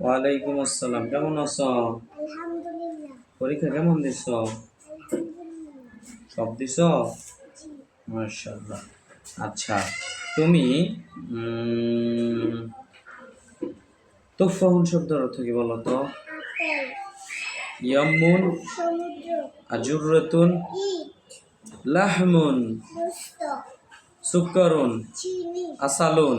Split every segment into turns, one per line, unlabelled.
ওয়ালাইকুম আসসালাম। কেমন আছো? পরীক্ষা কেমন দিছ? সব দিছ? আচ্ছা তুমি উম, তুফাহুন শব্দের অর্থ কি বলো তো ইয়ামুন
ইট।
লাহমুন
গোস্ত
সুক্কারুন আসালুন।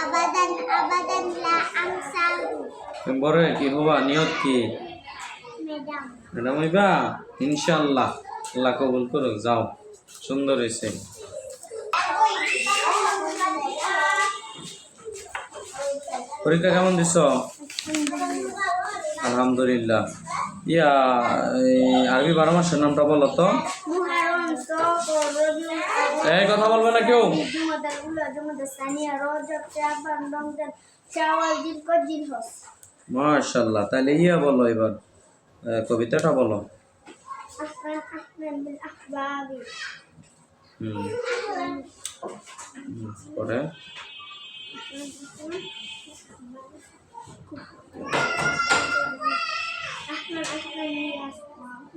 আবাদান
আবাদান লা তুমি বরে কি হবা? নিয়ত কি?
ম্যাডাম।
হইবা? ইনশাল্লাহ আল্লাহ কবুল করুক যাও। সুন্দর হইছে। পরীক্ষা কেমন দিছ? আলহামদুলিল্লাহ। ইয়া আরবি বারো মাসের নামটা বলো তো। এই কথা বলবে না কেউ?
জুমাদাল উলা জুমাদাল সানিয়া রজব শাবান রমজান শাওয়াল জিলকদ জিলহজ
মাশাল্লাহ তাহলে ইয়া বলো এবার এ, কবিতাটা বলো
أهلا أهلا بالأحباب
হুম হুম, পরে
أهلا أهلا يا أصحاب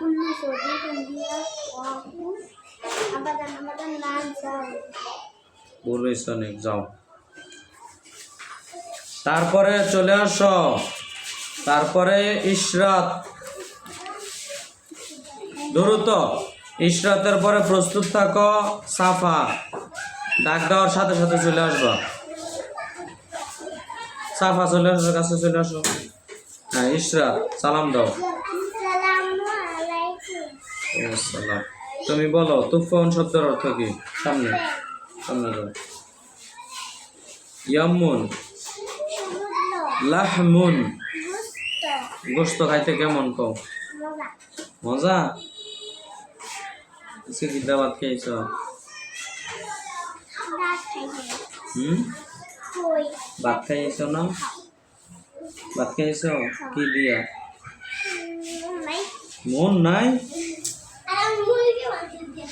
كل صديق لي
অনেক যাও তারপরে চলে আসো। তারপরে ইশরাত। দ্রুত। ইশরাতের পরে প্রস্তুত থাকো সাফা। ডাক দেওয়ার সাথে সাথে চলে আসবা। সাফা চলে আসো কাছে চলে আসো। হ্যাঁ ইশরাত সালাম দাও। তুমি বলো তুফান শব্দের অর্থ কি? সামনে। যাও ইয়ামুন লাহমুন।
গুস্ত
খাইতে কেমন কও?
মজা?
আজকে খেয়েছ?
ভাত খাইছে
হুম? ভাত খাইয়েছ না? ভাত খাইয়েছ? কি দিয়া? মন নাই?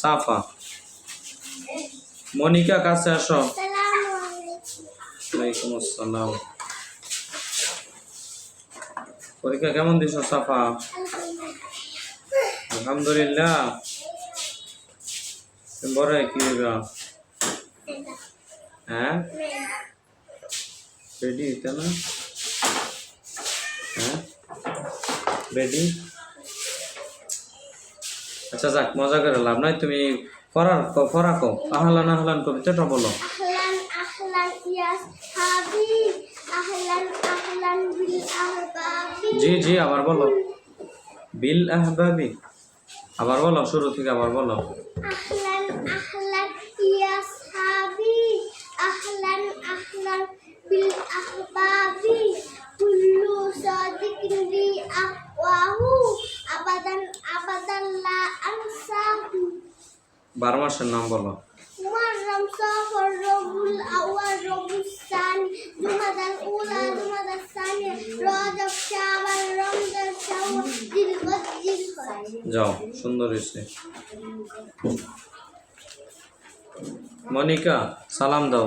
সাফা। মনিকা কাছে আসো। ওয়ালাইকুম আসসালাম। পরীক্ষা কেমন দিছ সাফা?
আলহামদুলিল্লাহ।
বড় কি হ্যাঁ? রেডি এটা না হ্যাঁ রেডি আচ্ছা যাক মজা করে লাভ নাই। তুমি ফরার ফরা কও আহলান আহলান কবিতাটা বলো।
আহলান আহলান ইয়াস হাবি। আহলান আহলান বিল আহবাবি।
জি জি আবার বলো। বিল আহবাবি। আবার বলো শুরু থেকে আবার বলো।
আহলান আহলান ইয়াস হাবি। আহলান আহলান بالأخبابي كل صادق لي أقواه أبدا أبدا لا أنساه
বারো মাসের নাম
مرم محرم صفر الأول رب الثاني دمد الأولى دمد الثانية رجب شعبان رمضان الشعب دلغت دلغت
جاو شندر হয়েছে মনিকা সালাম দাও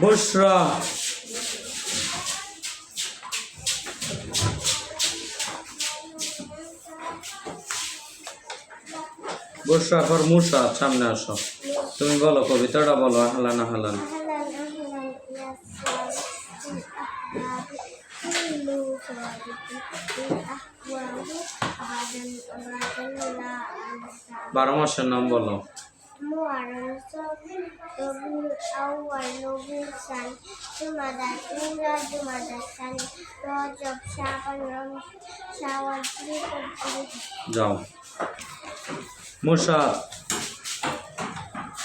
বুসরা বুসরা ফরমুসা সামনে আসো। তুমি বলো কবিতাটা বলো আহলান আহলান বারো মাসের নাম বলো।
mu Rasul Rabiul Awal Rabiul Sani Jumadat Ula Jumadat Sani Rajab Syaban Ram Syawal
Jaw Musa